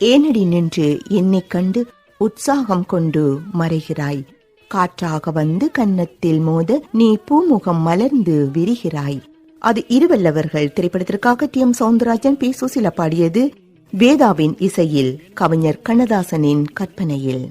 ஏனடி நின்று என்னைக் கண்டு உற்சாகம் கொண்டு மறைகிறாய். காற்றாக வந்து கன்னத்தில் மோத நீ பூமுகம் மலர்ந்து விரிகிறாய். அது இருவல்லவர்கள் திரைப்படத்திற்காக T M Soundararajan P Susheela பாடியது வேதாவின் இசையில் கவிஞர் கண்ணதாசனின் கற்பனையில்.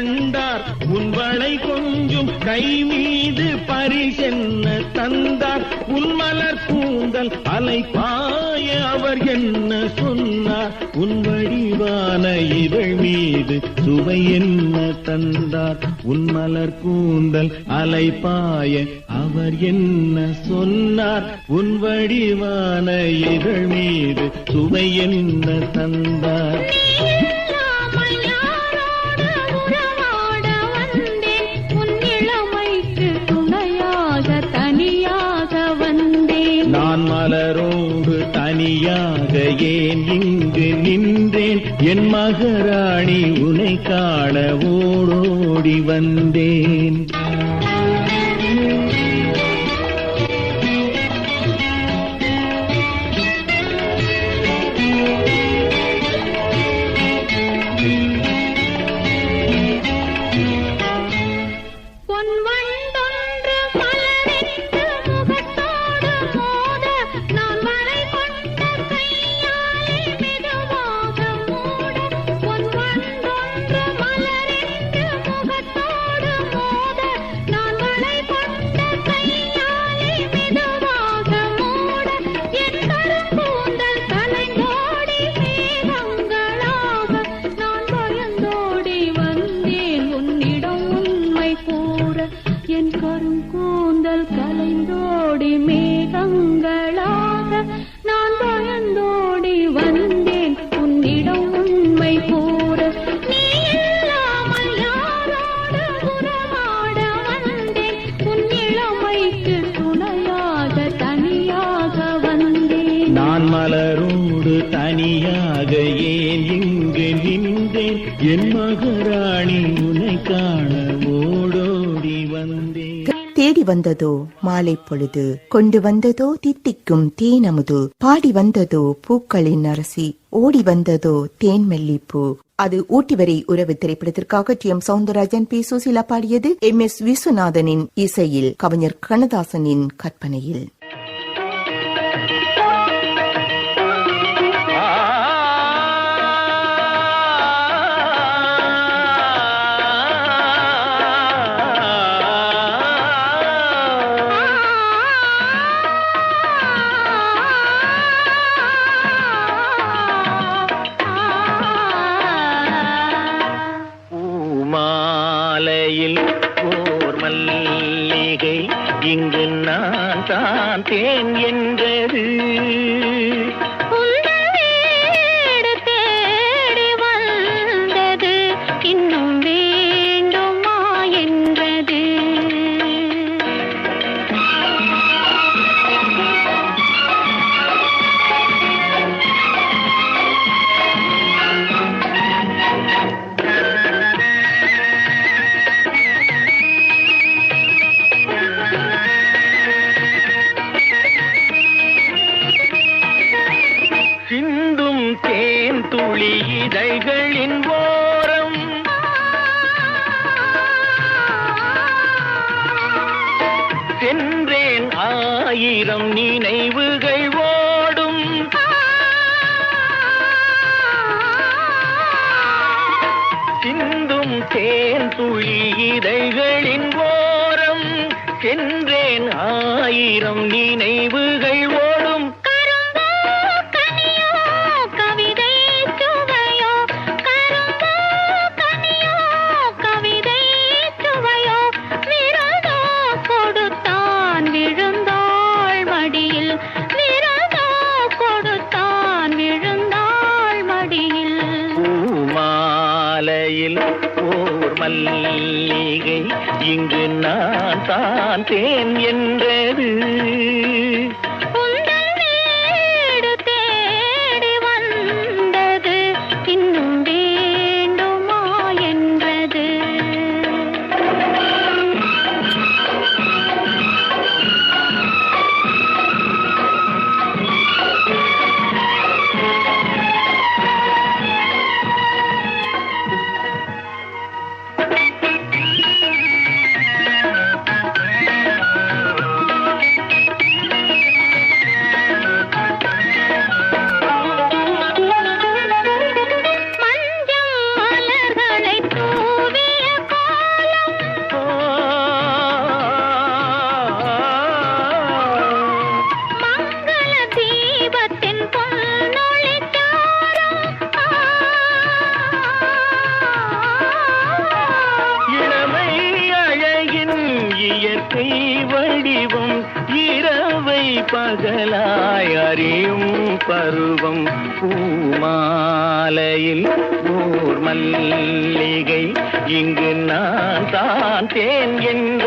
கண்டார். உன்வளை கொஞ்சும் கை மீது பரிசென்ன தந்தார். உன்மலர் கூந்தல் அலை பாய அவர் என்ன சொன்னார்? உன் வடிவான இதழ் மீது சுவை என்ன தந்தார்? உன்மலர் கூந்தல் அலை பாய அவர் என்ன சொன்னார்? உன் வடிவான இதழ் மீது சுவை என்ன தந்தார்? தனியாக ஏன் இங்கு நின்றேன்? என் மகராணி உனை காண ஓடோடி வந்தேன். பொன் வண்டொன்று மலரிட்டு முகத்தோடு மோத வந்ததோ? மாலை பொழுது கொண்டு வந்ததோ? தித்திக்கும் தேனமுது. பாடி வந்ததோ? பூக்களின் அரசி. ஓடி வந்ததோ? தேன் மல்லிப்பூ. அது ஊட்டிவரை உறவு திரைப்படத்திற்காக T M Soundararajan P Susheela பாடியது எம் எஸ் விஸ்வநாதனின் இசையில் கவிஞர் கண்ணதாசனின் கற்பனையில். மல்லிகை இங்கு நான் தான் தேன் என்றது. துளி இதழ்களின் ஓரம். சென்றேன் ஆயிரம் நினைவுகள் ஓடும். சிந்தும் தேன் துளி இதழ்களின் ஓரம். சென்றேன் ஆயிரம் நினைவுகள் மல்லிகை இங்கு நான் தான் தேன் என்ற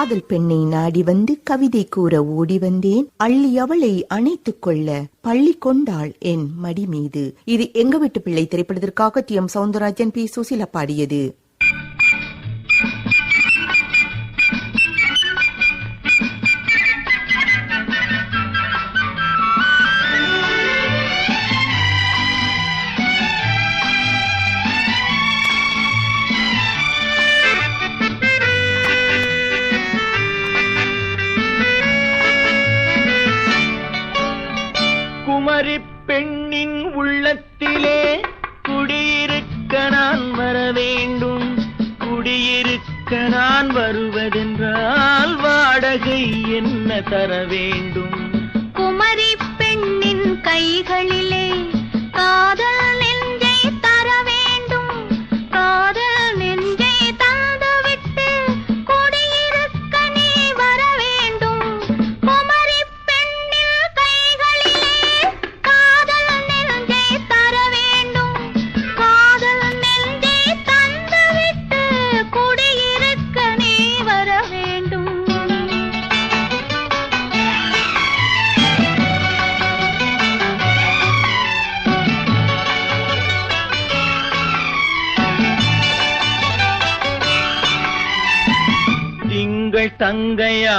காதல் பெண்ணை நாடி வந்து கவிதை கூற ஓடி வந்தேன். அள்ளி அவளை அணைத்துக் கொள்ள பள்ளி கொண்டாள் என் மடி மீது இது எங்க வீட்டு பிள்ளை திரைப்படத்திற்காக T M Soundararajan P. Susheela பாடியது. என்ன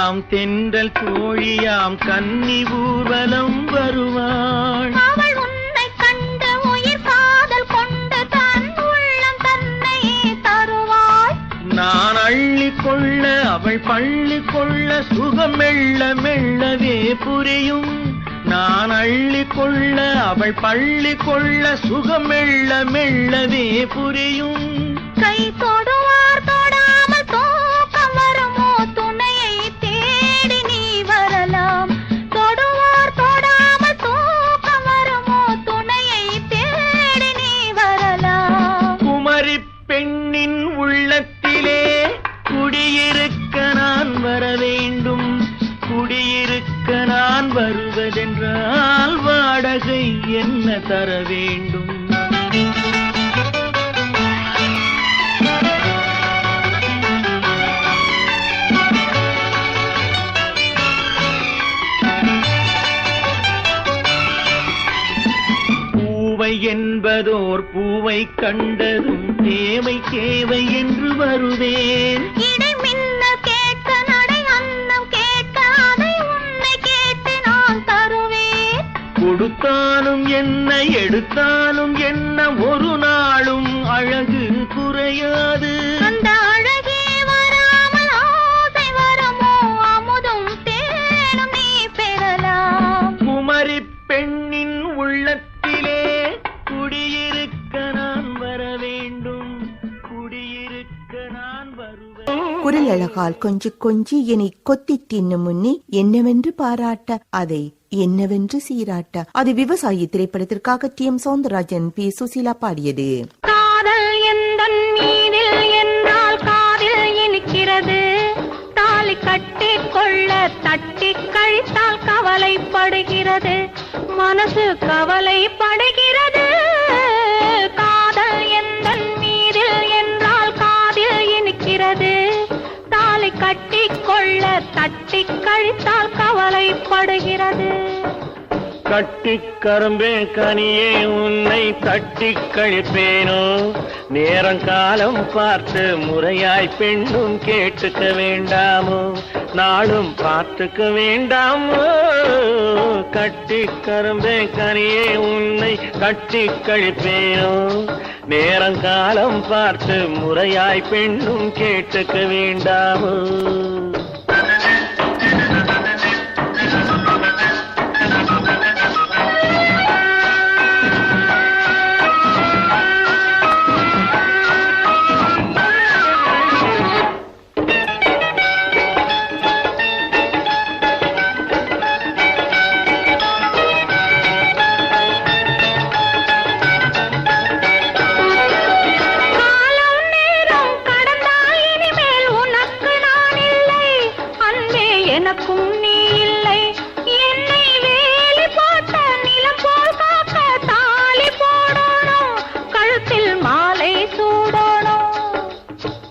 தங்கையாம் தென்றல் தோழியாம் கன்னி ஊர்வலம் வருவாள். அவள் உன்னை கண்டு உயிர் காதல் கொண்டு தன் உள்ளம் தன்னை தருவாள். நான் அள்ளி கொள்ள அவள் பள்ளி கொள்ள சுகம் மெல்ல மெல்லவே புரியும். நான் அள்ளி கொள்ள அவள் பள்ளி கொள்ள சுகம் மெல்ல மெல்லவே புரியும். கை தொடுவார் தேவை கண்டதும் தேவை தேவை என்று வருவேன். கொடுத்தாலும் என்ன எடுத்தாலும் என்ன ஒரு நாளும் அழகு குறையாது. குரல் அழகால் கொஞ்சி கொஞ்சி என்னை கொத்தி தின்னு முன்னே என்னவென்று பாராட்ட அதை என்னவென்று சீராட்ட. அது விவசாயி திரைப்படத்திற்காக T. M. Soundararajan P. Susheela பாடியது. காதல் என்றால் காதில் இனிக்கிறது. தாலி கட்டி கொள்ள தட்டி கழித்தால் கவலைப்படுகிறது. மனசு கவலைப்படுகிறது. கொள்ள தட்டி கழித்தால் கவலைப்படுகிறது கட்டி கரும்பே கனியே உன்னை தட்டி கழிப்பேனோ? நேரம் காலம் பார்த்து முறையாய் பெண்ணும் கேட்டுக்க வேண்டாமோ? நாளும் பார்த்துக்க வேண்டாமோ? கட்டி கரும்பே கனியே உன்னை கட்டி கழிப்பேனோ? நேரங்காலம் பார்த்து முறையாய் பெண்ணும் கேட்டுக்க வேண்டாமோ?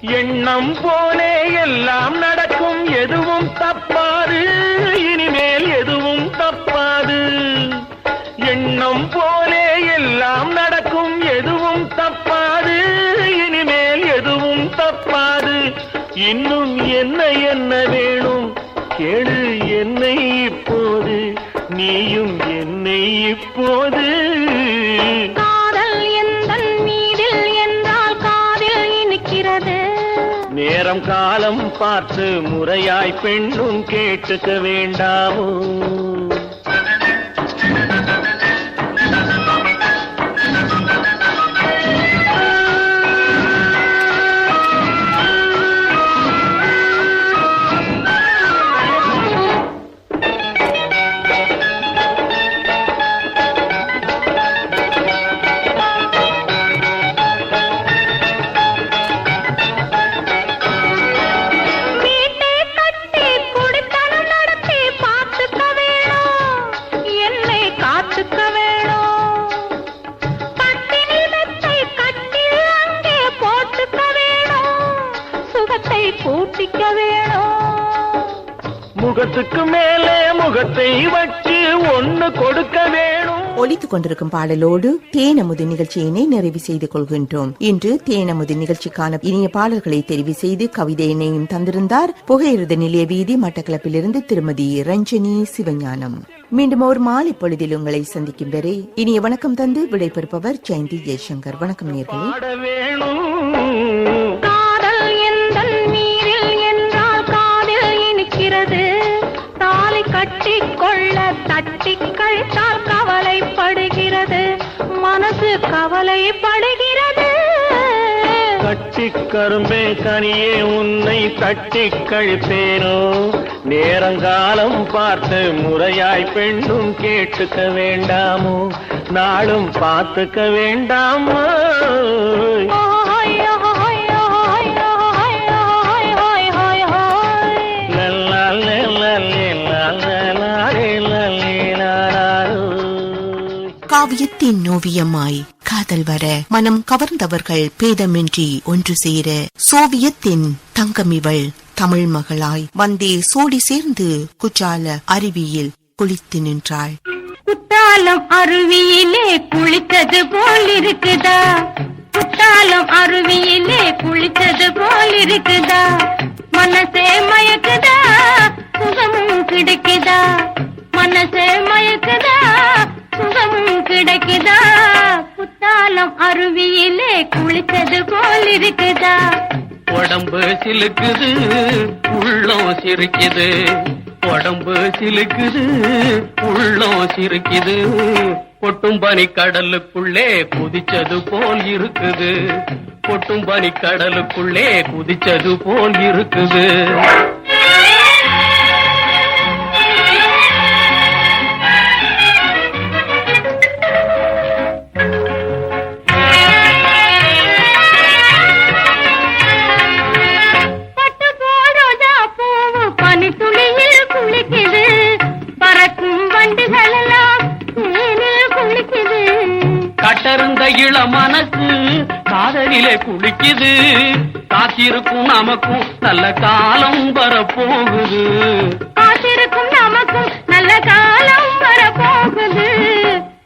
எண்ணம் போலே எல்லாம் நடக்கும் எதுவும் தப்பாது. இனிமேல் எதுவும் தப்பாது. எண்ணம் போலே எல்லாம் நடக்கும் எதுவும் தப்பாது. இனிமேல் எதுவும் தப்பாது. இன்னும் என்ன என்ன வேணும்? கேளு என்னை இப்போது. நீயும் என்னை இப்போது. காலம் பார்த்து முறையாய் பெண்ணும் கேட்டுக்க வேண்டாமோ? முகத்தை வச்சு ஒண்ணு கொடுக்க வேணும். ஒலித்துக் கொண்டிருக்கும் பாடலோடு தேனமுது நிகழ்ச்சியினை நிறைவு செய்து கொள்கின்றோம். இன்று தேனமுது நிகழ்ச்சிக்கான இனிய பாடல்களை தெரிவு செய்து கவிதையினையும் தந்திருந்தார் புகையிரத நிலைய வீதி மட்டக்களப்பிலிருந்து திருமதி ரஞ்சனி சிவஞானம். மீண்டும் ஒரு மாலை பொழுதில் உங்களை சந்திக்கும் வரை இனிய வணக்கம் தந்து விடைபெறுப்பவர் ஜெயந்தி ஜெய்சங்கர். வணக்கம் நேர்களே. தட்டி கழித்தால் கவலைப்படுகிறது. மனசு கவலைப்படுகிறது. கட்டி கரும்பே கனியே உன்னை தட்டி கழிப்பேனோ? நேரங்காலம் பார்த்து முறையாய் பெண்ணும் கேட்டுக்க வேண்டாமோ? நாளும் பார்த்துக்க வேண்டாமோ? காவியத்தின் ஓவியமாய் காதல் வர மனம் கவர்ந்தவர்கள் பேதமின்றி ஒன்று சேர சோவியத்தின் தங்கமிவள் தமிழ் மகளாய் வந்தே சோடி சேர்ந்து குற்றால அருவியில் குளித்து நின்றாள். குற்றாலம் அருவியிலே குளித்தது போல் இருக்குதா குற்றாலம் அருவியிலே குளித்தது போல் இருக்குதா மனம் அருவியிலே குளித்தது போல் இருக்குதா? உடம்பு சிலுக்குது உள்ளம் சிரிக்குது. உடம்பு சிலுக்குது உள்ளம் சிரிக்குது. கொட்டும் பனி கடலுக்குள்ளே குதிச்சது போல் இருக்குது. கொட்டும் பனி கடலுக்குள்ளே குதிச்சது போல் இருக்குது. நமக்கும் நல்ல காலம் வரப்போகுது. காத்திருக்கும் நமக்கும் நல்ல காலம் வரப்போகுது.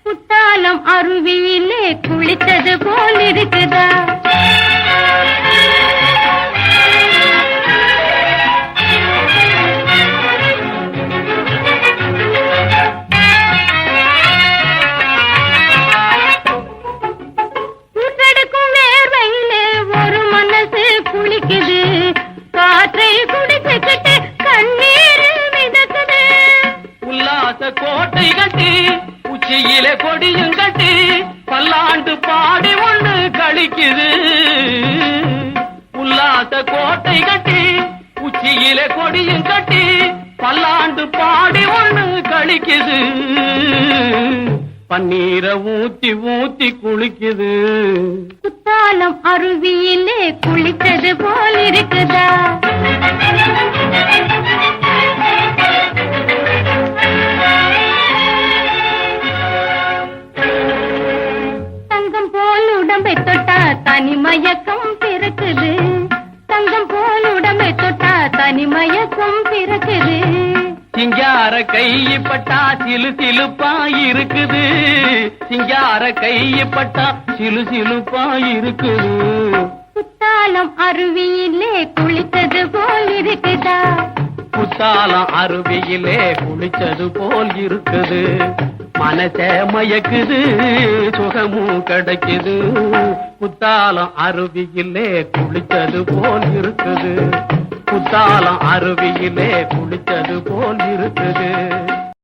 குத்தாலம் அருவியிலே குளித்தது போல் இருக்குதா? குளிக்குது. பன்னீரை ஊத்தி ஊத்தி குளிக்குது. குத்தாலம் அருவியிலே குளித்தது போல் இருக்குதா? தங்கம் போல் உடம்பை தொட்டா தனி மயக்கம் பிறக்குது. தங்கம் போல் உடம்பை தொட்டா தனி மயக்கம் பிறக்குது. சிங்கார கைப்பட்டா சிலு சிலுப்பா இருக்குது. சிங்கார கைப்பட்டா சிலு சிலுப்பா இருக்குது. குத்தாலம் அருவியிலே குளித்தது போல் இருக்குதா? குத்தாலம் அருவியிலே குளிச்சது போல் இருக்குது. மனச மயக்குது சுகமும் கிடைக்குது. குத்தாலம் அருவியிலே குளிச்சது போல் இருக்குது. குத்தாலம் அருவியிலே குளிச்சது போல் இருக்குது